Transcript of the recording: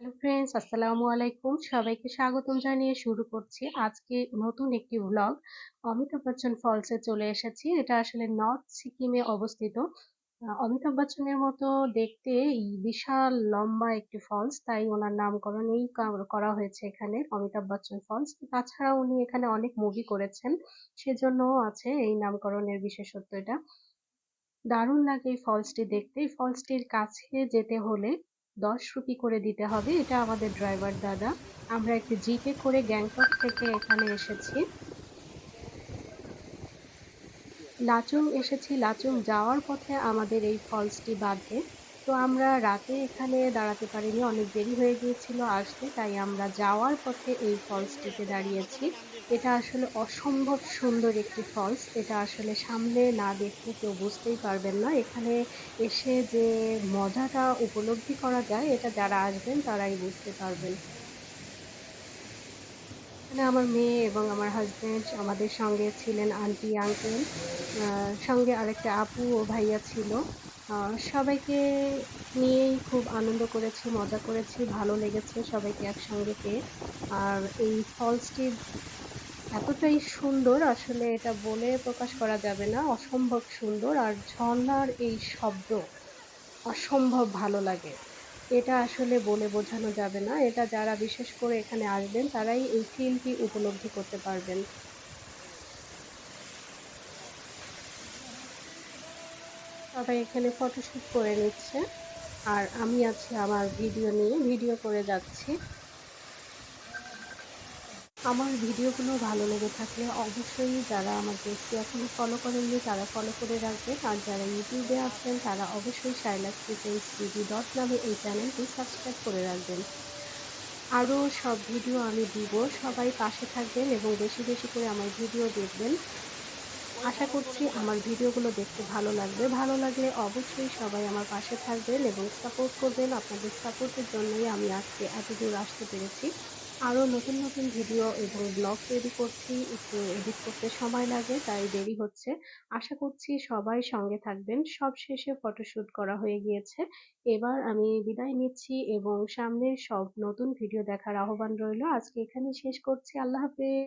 Hello friends, আসসালামু আলাইকুম। সবাইকে স্বাগতম জানিয়ে শুরু করছি আজকে নতুন একটি ভ্লগ অমিতাভ বচ্চন ফলসে চলে এসেছি। এটা আসলে নর্থ সিকিমে অবস্থিত। অমিতাভ বচ্চনের মতো দেখতে এই বিশাল লম্বা একটি ফলস তাই ওনার নামকরণেই কা- করা হয়েছে এখানে, অমিতাভ বচ্চন ফলস তাছাড়া উনি এখানে অনেক মুভি করেছেন সেজন্যও আছে এই নামকরণের বিশেষত্ব এটা। দারুণ লাগে এই ফলসটি দেখতে। এই ফলসটির কাছে যেতে হলে দশ রুপি করে দিতে হবে, এটা আমাদের ড্রাইভার দাদা। আমরা একটি জিপে করে গ্যাংটক থেকে এখানে এসেছি। লাচুং এসেছি, লাচুং যাওয়ার পথে আমাদের এই ফলসটি বাঁধে। তো আমরা রাতে এখানে দাঁড়াতে পারিনি, অনেক দেরি হয়ে গিয়েছিল আসতে, তাই আমরা যাওয়ার পথে এই ফলসটিতে দাঁড়িয়েছি। এটা আসলে অসম্ভব সুন্দর একটি ফলস, এটা আসলে সামনে না দেখলে কেউ বুঝতেই পারবেন না। এখানে এসে যে মজাটা উপলব্ধি করা যায়, এটা যারা আসবেন তারাই বুঝতে পারবেন। এখানে আমার মেয়ে এবং আমার হাজবেন্ড আমাদের সঙ্গে ছিলেন আন্টি আঙ্কেল সঙ্গে আরেকটা আপু ও ভাইয়া ছিল। সবাইকে নিয়েই খুব আনন্দ করেছি, মজা করেছি, ভালো লেগেছে সবাইকে একসঙ্গে পেয়ে। আর এই ফলসটি এতটাই সুন্দর, আসলে এটা বলে প্রকাশ করা যাবে না, অসম্ভব সুন্দর। আর ঝর্ণার এই শব্দ অসম্ভব ভালো লাগে। এটা আসলে বলে বোঝানো যাবে না। এটা যারা বিশেষ করে এখানে আসবেন, তারাই এই ফিলটি উপলব্ধি করতে পারবেন। সবাই এখানে ফটোশ্যুট করে নিচ্ছে। আর আমি আছি আমার ভিডিও নিয়ে। ভিডিও করে যাচ্ছি। আমার ভিডিওগুলো ভালো লেগে থাকলে অবশ্যই যারা আমার পেজটি এখনও ফলো করেননি, তারা ফলো করে রাখবেন। আর যারা ইউটিউবে আছেন, তারা অবশ্যই শাইলাক কিচেন্স টিভি ডট নামে এই চ্যানেলটি সাবস্ক্রাইব করে রাখবেন। আরও সব ভিডিও আমি দিব। সবাই পাশে থাকবেন এবং বেশি বেশি করে আমার ভিডিও দেখবেন। আশা করছি আমার ভিডিওগুলো দেখতে ভালো লাগবে। ভালো লাগলে অবশ্যই সবাই আমার পাশে থাকবেন এবং সাপোর্ট করবেন। আপনাদের সাপোর্টের জন্যই আমি আজকে এত দূর আসতে পেরেছি। আরও নতুন নতুন ভিডিও এবং ব্লগ তৈরি করছি। একটু এডিট করতে সময় লাগে, তাই দেরি হচ্ছে। আশা করছি সবাই সঙ্গে থাকবেন। সব শেষে ফটোশ্যুট করা হয়ে গিয়েছে। এবার আমি বিদায় নিচ্ছি এবং সামনের সব নতুন ভিডিও দেখার আহ্বান রইল। আজকে এখানেই শেষ করছি। আল্লাহ হাফেজ।